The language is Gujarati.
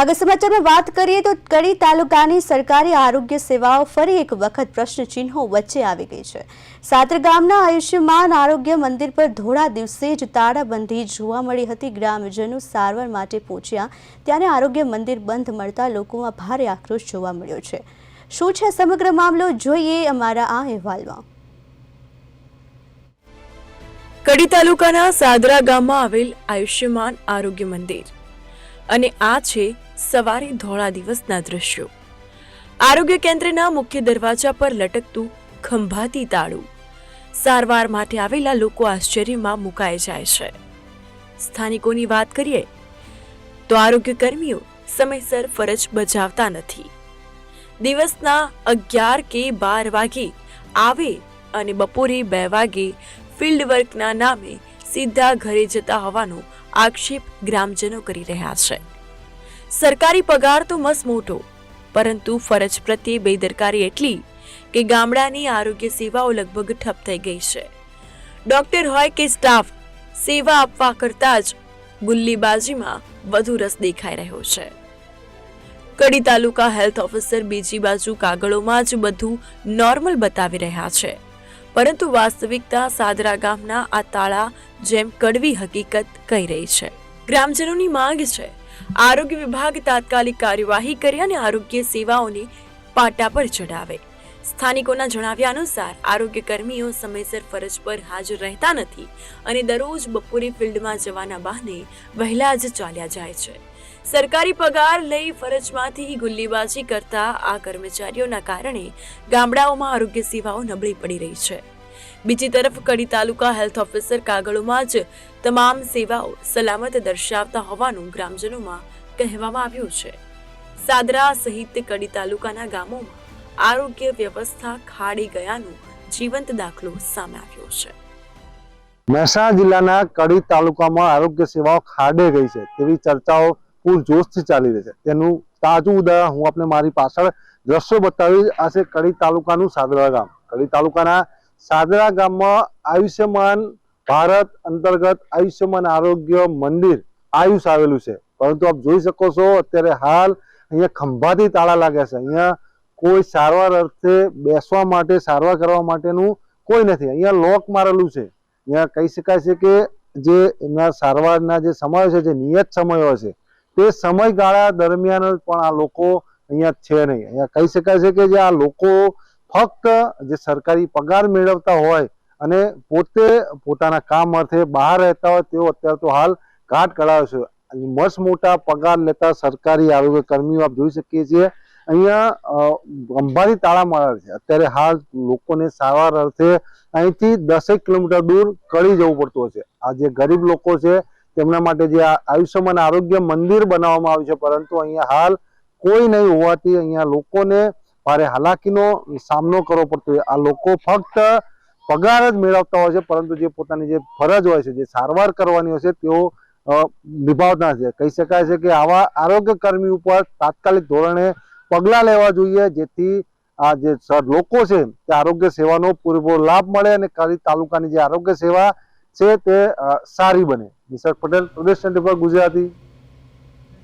આગળ સમાચારમાં વાત કરીએ તો કડી તાલુકાની સરકારી આરોગ્ય સેવાઓ ફરી એક વખત પ્રશ્નચિહ્નો વચ્ચે આવી ગઈ છે. સાતર ગામના આયુષ્યમાન આરોગ્ય મંદિર પર ધોળા દિવસે જ તાળાબંધી જોવા મળી હતી. ગ્રામજનો સારવાર માટે પહોંચ્યા ત્યારે આરોગ્ય મંદિર બંધ મળતા લોકોમાં ભારે આક્રોશ જોવા મળ્યો છે. શું છે સમગ્ર મામલો? જોઈએ અમારા આ અહેવાલમાં. કડી તાલુકાના સાદરા ગામમાં આવેલ આયુષ્યમાન આરોગ્ય મંદિર. અને આ છે સવારે ધોળા દિવસના દ્રશ્યો. આરોગ્ય કેન્દ્રના મુખ્ય દરવાજા પર લટકતું ખંભાતી તાળું. સારવાર માટે આવેલા લોકો આશ્ચર્યમાં મુકાઈ જાય છે. સ્થાનિકોની વાત કરીએ, તો આરોગ્ય કર્મીઓ સમયસર ફરજ બજાવતા નથી. દિવસના અગિયાર કે બાર વાગે આવે અને બપોરે બે વાગે ફિલ્ડ વર્કના નામે સીધા ઘરે જતા હોવાનો આક્ષેપ ગ્રામજનો કરી રહ્યા છે. સરકારી પગાર તો મસ મોટો, પરંતુ ફરજ પ્રત્યે બેદરકારી એટલી કે ગામડાની આરોગ્ય સેવાઓ લગભગ ઠપ થઈ ગઈ છે. ડોક્ટર હોય કે સ્ટાફ, સેવા આપવા કરતાં જ ગુલ્લીબાજીમાં વધુ રસ દેખાઈ રહ્યો છે. કડી તાલુકા હેલ્થ ઓફિસર બીજી બાજુ કાગળોમાં જ બધું નોર્મલ બતાવી રહ્યા છે. પરંતુ વાસ્તવિકતા સાદરા ગામના આ તાળા જેમ કડવી હકીકત કહી રહી છે. ગ્રામજનોની માંગ છે, આરોગ્ય વિભાગ તાત્કાલિક કાર્યવાહી કરી અને આરોગ્ય સેવાઓને પાટા પર ચડાવે સ્થાનિકોના જણાવ્યા અનુસાર આરોગ્ય કર્મીઓ સમયસર ફરજ પર હાજર રહેતા નથી અને દરરોજ બપોરે ફિલ્ડમાં જવાના બહાને વહેલા જ ચાલ્યા જાય છે. સરકારી પગાર લઈ ફરજમાંથી ગુલ્લીબાજી કરતા આ કર્મચારીઓના કારણે ગામડાઓમાં આરોગ્ય સેવાઓ નબળી પડી રહી છે. બીજી તરફ કડી તાલુકા હેલ્થ ઓફિસર કાગળોમાં જ તમામ સેવાઓ સલામત દર્શાવતા હોવાનું ગ્રામજનોમાં કહેવામાં આવ્યું છે. સાદરા સહિત કડી તાલુકાના ગામોમાં આરોગ્ય વ્યવસ્થા ખાડી ગયાનો જીવંત દાખલો સામે આવ્યો છે. મહેસાણા જિલ્લાના કડી તાલુકામાં આરોગ્ય સેવાઓ ખાડે ગઈ છે તેવી ચર્ચાઓ પૂરજોશથી ચાલી રહી છે. તેનું તાજું ઉદાહરણ હું આપને મારી પાછળ દ્રશ્યો બતાવી આ છે કડી તાલુકાનું સાદરા ગામ. કડી તાલુકાના સાદરા ગામમાં આયુષ્યમાન ભારત અંતર્ગત આયુષ્યમાન આરોગ્ય મંદિર આયુષ આવેલું છે. પરંતુ આપ જોઈ શકો છો, અત્યારે હાલ અહીંયા ખંભાથી તાળા લાગ્યા છે. અહીંયા કોઈ સારવાર અર્થે બેસવા માટે, સારવાર કરવા માટેનું કોઈ નથી. અહીંયા લોક મારેલું છે. અહીંયા કહી શકાય છે કે જે એમના સારવારના જે સમય છે, જે નિયત સમયો છે તે સમયગાળા દરમિયાન પણ આ લોકો અહીંયા છે નહીં. અહીંયા કહી શકાય છે કે જે આ લોકો ફક્ત જે સરકારી પગાર મેળવતા હોય અને પોતે પોતાના કામ અર્થે બહાર રહેતા હોય તેઓ અત્યારે તો હાલ ઘાટ કઢાવે છે. મસ્ત મોટા પગાર લેતા સરકારી આરોગ્ય કર્મીઓ આપ જોઈ શકીએ છીએ. અહીંયા અંબારી તાળા મારે છે. અત્યારે હાલ લોકોને સારવાર અર્થે અહીંથી દસેક કિલોમીટર દૂર કળી જવું પડતું હશે આ જે ગરીબ લોકો છે તેમના માટે જે આયુષ્યમાન આરોગ્ય મંદિર બનાવવામાં આવ્યું છે, પરંતુ અહીંયા હાલ કોઈ નહીં હોવાથી અહીંયા લોકોને ભારે હાલાકીનો સામનો કરવો પડતો હોય. આ લોકો ફક્ત પગાર જ મેળવતા હોય છે, પરંતુ જે પોતાની જે ફરજ હોય છે, જે સારવાર કરવાની હોય છે, તેઓ નિભાવતા છે કહી શકાય છે કે આવા આરોગ્ય કર્મી ઉપર તાત્કાલિક ધોરણે પગલાં લેવા જોઈએ, જેથી આ જે લોકો છે, તે આરોગ્ય સેવાનો પૂરેપૂરો લાભ મળે અને તાલુકાની જે આરોગ્ય સેવા છે, તે સારી બને. નિસર્ગ પટેલ પ્રદેશ ટ્વેન્ટી ગુજરાતી